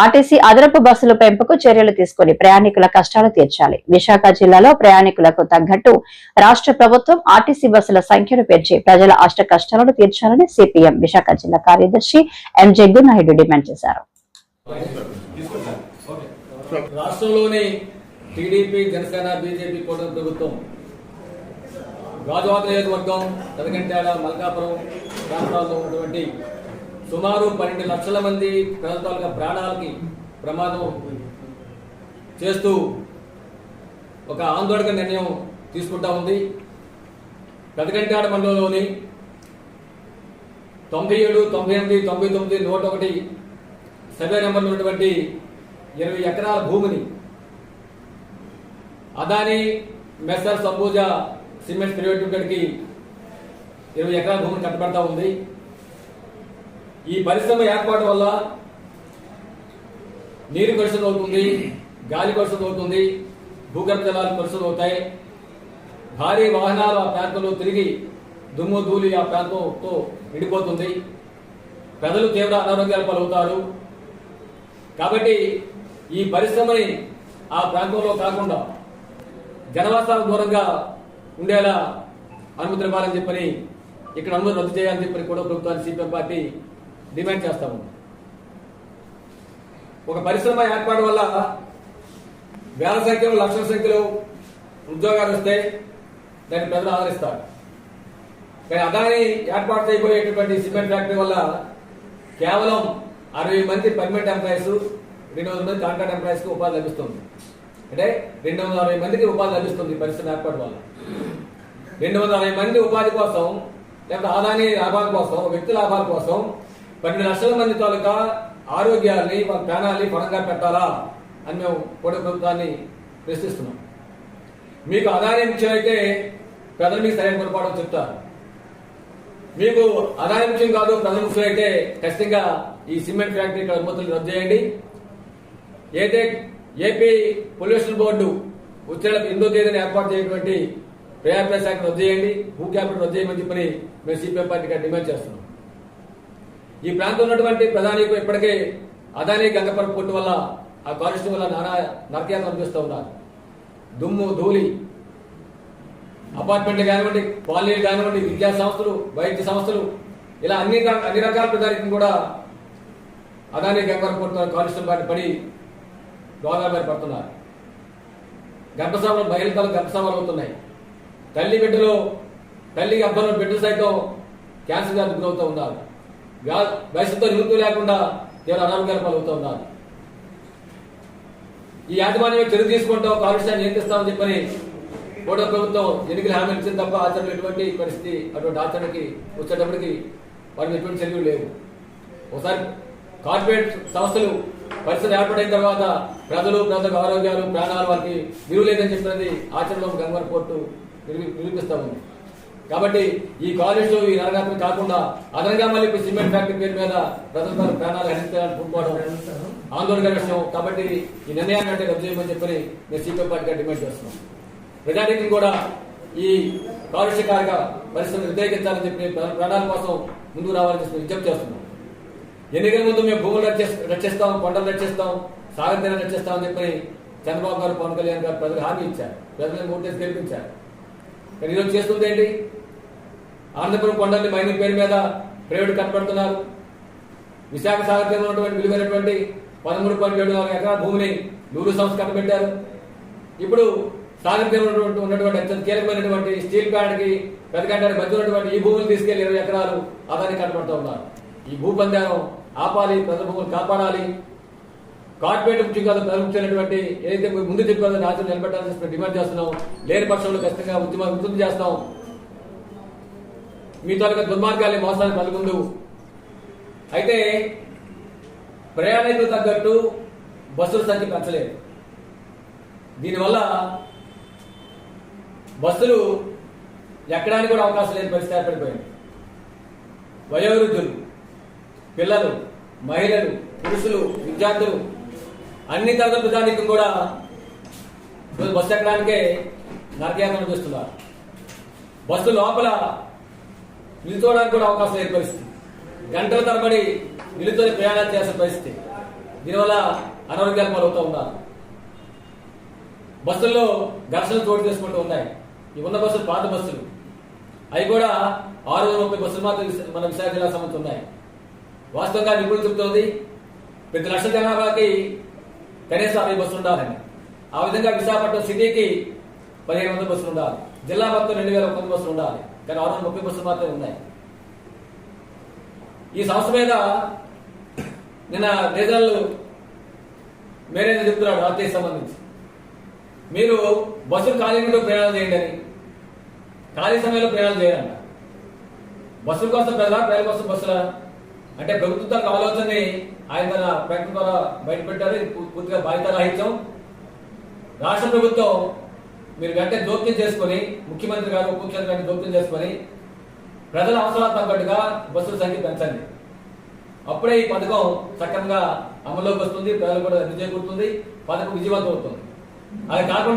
RTC అదనపు బస్సుల పెంపుకు చర్యలు తీసుకుని ప్రయాణికుల కష్టాలు తీర్చాలి. విశాఖ జిల్లాలో ప్రయాణికులకు తగ్గట్టు రాష్ట్ర ప్రభుత్వం ఆర్టీసీ బస్సుల సంఖ్యను పెంచి ప్రజల అష్ట కష్టాలను తీర్చాలని సిపిఎం విశాఖ జిల్లా కార్యదర్శి ఎం జగ్గునాయుడు డిమాండ్ చేశారు. రాష్ట్రంలోని టీడీపీ జనసేన బీజేపీ కూటమి ప్రభుత్వం నియోజకవర్గం మల్కాపురం ప్రాంతాల్లో ఉన్నటువంటి సుమారు పన్నెండు లక్షల మంది ప్రజల ప్రాణాలకి ప్రమాదం చేస్తూ ఒక ఆందోళన నిర్ణయం తీసుకుంటా ఉంది. పెదకంటాడ మండలంలోని తొంభై ఏడు తొంభై ఎనిమిది తొంభై తొమ్మిది నూట ఒకటి సర్వే నెంబర్లు ఉన్నటువంటి ఇరవై ఎకరాల భూమిని Adani Messrs Sambuja cement private లిమిటెడ్కి ఇరవై ఎకరాల భూమిని కట్టబడతా ఉంది. ఈ పరిశ్రమ ఏర్పాటు వల్ల నీరు కలుషితం అవుతుంది గాలి కలుషితం అవుతుంది భూగర్భ జలాలు కలుషితం అవుతాయి భారీ వాహనాలు ఆ ప్రాంతంలో తిరిగి దుమ్ము ధూళి ఆ ప్రాంతంతో నిండిపోతుంది. ప్రజలు తీవ్ర అనారోగ్యాలు పాలవుతారు. కాబట్టి ఈ పరిశ్రమని ఆ ప్రాంతంలో కాకుండా జనవాసాలకు దూరంగా ఉండేలా అనుమతులు ఇవ్వాలని చెప్పని ఇక్కడ అనుమతి రద్దు చేయాలని చెప్పని కూడా ప్రభుత్వాన్ని సిపిఎం పార్టీ డిమాండ్ చేస్తాము ఒక పరిశ్రమ ఏర్పాటు వల్ల వేల సంఖ్యలో లక్షల సంఖ్యలో ఉద్యోగాలు వస్తే దాన్ని ప్రజలు ఆదరిస్తారు. కానీ అదాని ఏర్పాటు చేయబోయేటటువంటి సిమెంట్ ఫ్యాక్టరీ వల్ల కేవలం అరవై మంది పర్మనెంట్ ఎంప్లాయీస్ రెండు వందల మంది కాంట్రాక్ట్ ఎంప్లాయీస్కి ఉపాధి లభిస్తుంది. అంటే రెండు వందల అరవై మందికి ఉపాధి లభిస్తుంది పరిశ్రమ ఏర్పాటు వల్ల. రెండు వందల అరవై మంది ఉపాధి కోసం లేకపోతే ఆదాని లాభాల కోసం వ్యక్తి లాభాల కోసం పన్నెండు లక్షల మంది తాలూకా ఆరోగ్యాన్ని వాళ్ళ ప్రాణాలని పణంగా పెట్టాలా అని మేము కూడా ప్రభుత్వాన్ని ప్రశ్నిస్తున్నాం. మీకు ఆదాయం ముఖ్యమైతే ప్రజలు మీకు సరైన పొరపాటు చెప్తారు. మీకు ఆదాయం విషయం కాదు ప్రజల ముఖ్యం అయితే ఖచ్చితంగా ఈ సిమెంట్ ఫ్యాక్టరీ అనుమతులు రద్దు చేయండి. అయితే ఏపీ పొల్యూషన్ బోర్డు వచ్చే ఎనిమిదో తేదీన ఏర్పాటు చేయటువంటి ప్రయాణ శాఖ రద్దు చేయండి భూ క్యాపిటల్ రద్దు చేయమని చెప్పని మేము సిపిఎం పార్టీగా డిమాండ్ చేస్తున్నాం. ఈ ప్రాంతం ఉన్నటువంటి ప్రధానికు ఇప్పటికే అదాని గంగపర పొట్టు వల్ల ఆ కాలుష్యం వల్ల నానా నరకయాత్ర అనిపిస్తూ ఉన్నారు. దుమ్ము ధూళి అపార్ట్మెంట్లు కానివ్వండి కాలనీలు కానివ్వండి విద్యా సంస్థలు వైద్య సంస్థలు ఇలా అన్ని అన్ని రకాల ప్రజానికి కూడా అదాని గంగవరం పడుతున్నారు కాలుష్యం బారి పడి గోదావరి పడుతున్నారు. గర్భసభలు మహిళలు గర్భసభలు అవుతున్నాయి. తల్లి బిడ్డలు తల్లి గర్భంలో బిడ్డలు సైతం క్యాన్సర్ వ్యాధి గురవుతూ ఉన్నారు. వయసుతో నిలుపు లేకుండా దేవుడు అనారోగ్యాలు పలుకుతూ ఉన్నారు ఈ యాజమాన్యం చర్య తీసుకుంటాం కాలుష్యాన్ని నియంత్రిస్తామని చెప్పని కూడా ప్రభుత్వం ఎన్నికలు హామీ ఇచ్చింది తప్ప ఆచరణ ఎటువంటి పరిస్థితి అటువంటి ఆచరణకి వచ్చేటప్పటికి వారికి ఎటువంటి చర్యలు లేవు. ఒకసారి కార్పొరేట్ సంస్థలు పరిస్థితి ఏర్పడిన తర్వాత ప్రజలు ప్రజలకు ఆరోగ్యాలు ప్రాణాలు వారికి విలువ లేదని చెప్పినది ఆచరణలో గంగర్ పోర్టు నిరూపిస్తా ఉంది కాబట్టి ఈ కాలేజ్లో ఈ నరగాత్రం కాకుండా అదనంగా మళ్ళీ ఇప్పుడు సిమెంట్ ఫ్యాక్టరీ పేరు మీద ప్రజలు తన ప్రాణాలు హరించాలని పూనుకోవడం ఆందోళన విషయం. కాబట్టి ఈ నిర్ణయాన్ని అంటే రద్దు చేయమని చెప్పని నేను సిపిఎం పార్టీగా డిమాండ్ చేస్తున్నాం ప్రజానీకం కూడా ఈ కాలుష్యకారక పరిస్థితులు వ్యతిరేకించాలని చెప్పి ప్ర- ప్రాణాల కోసం ముందుకు రావాలని చెప్పి విజ్ఞప్తి చేస్తున్నాం ఎన్నికల ముందు మేము భూములు రక్షిస్తాం కొండలు రక్షిస్తాం సాగర్ తీరం రక్షిస్తాం అని చెప్పి చంద్రబాబు గారు పవన్ కళ్యాణ్ గారు ప్రజలకు హామీ ఇచ్చారు. ప్రజలను ఓటేసి గెలిపించారు. కానీ ఈరోజు చేస్తుంది ఏంటి? ఆనందపురం కొండల్ని మైనింగ్ పేరు మీద ప్రైవేట్ కట్టబడుతున్నారు. విశాఖ సాగర్ ఉన్నటువంటి విలువైనటువంటి పదమూడు పాయింట్ ఏడు నాలుగు ఎకరాల భూమిని నూరు సంస్థ కట్టబెట్టారు. ఇప్పుడు సాగర్ తీరంలో ఉన్నటువంటి అత్యంత కీలకమైనటువంటి స్టీల్ ప్యాడ్కి కి మధ్య ఉన్నటువంటి ఈ భూములు తీసుకెళ్ళి ఇరవై ఎకరాలు అదాన్ని కట్టబడుతూ ఉన్నారు. ఈ భూపందానం ఆపాలి ప్రజల భూములు కాపాడాలి. కార్పొరేట్ ఉద్యోగాలు కాదు ఏదైతే ముందు చెప్పారో ఆచరణ నిలబెట్టాల్సిన డిమాండ్ చేస్తున్నాం లేని పక్షంలో ఖచ్చితంగా ఉద్యమాలు వృద్ధి చేస్తాం. మీ తాలూకా దుర్మార్గాల్ని మోసాన్ని పలుకుందు అయితే ప్రయాణికులు తగ్గట్టు బస్సుల సంఖ్య పెంచలేదు. దీనివల్ల బస్సులు ఎక్కడానికి కూడా అవకాశం లేని పరిస్థితి ఏర్పడిపోయింది. వయోవృద్ధులు పిల్లలు మహిళలు పురుషులు విద్యార్థులు అన్ని తరగతి ప్రజానికం కూడా బస్సు ఎక్కడానికే నరకయాత్ర చేస్తున్నారు. బస్సు లోపల నిలుచోవడానికి కూడా అవకాశం లేని పరిస్థితి. గంటల తరబడి నిలుతోని ప్రయాణాలు చేసే పరిస్థితి. దీనివల్ల అనారోగ్యాలు పాలవుతూ ఉన్నారు. బస్సుల్లో ఘర్షణలు చోటు చేసుకుంటూ ఉన్నాయి. ఈ ఉన్న బస్సులు పాత బస్సులు. అవి కూడా ఆరు వందల ముప్పై బస్సులు మాత్రం మన విశాఖ జిల్లా సంబంధించి ఉన్నాయి. వాస్తవంగా నిపుణులు చెబుతోంది ప్రతి లక్ష జనాభాకి కనీసం అరవై బస్సులు ఉండాలని. ఆ విధంగా విశాఖపట్నం సిటీకి పదిహేను వందల బస్సులు ఉండాలి. జిల్లా మొత్తం రెండు వేల వంద బస్సులు ఉండాలి. కానీ ఆరు వందల ముప్పై బస్సులు మాత్రమే ఉన్నాయి. ఈ సంస్థ మీద నిన్న రీజనల్ మేనేజర్ చెప్తున్నాడు ఆర్టీసీ సంబంధించి. మీరు బస్సులు ఖాళీ ప్రయాణం చేయండి అని. ఖాళీ సమయంలో ప్రయాణం చేయాలంట. బస్సుల కోసం ప్రజల ప్రజల కోసం బస్సులా? అంటే ప్రభుత్వం తన ఆలోచనని ఆయన తన ప్రకటన ద్వారా బయటపెట్టారు. పూర్తిగా బాధ్యత రాహిత్యం. రాష్ట్ర ప్రభుత్వం మీరు వెంటనే జోక్యం చేసుకొని ముఖ్యమంత్రి గారు ఉప ముఖ్యమంత్రి గారిని జోక్యం చేసుకొని ప్రజల అవసరాలకు తగ్గట్టుగా బస్సుల సంఖ్య పెంచండి. అప్పుడే ఈ పథకం సక్రమంగా అమల్లోకి వస్తుంది ప్రజలు కూడా విజయకూరుతుంది పథకం విజయవంతం అవుతుంది. అది కాకుండా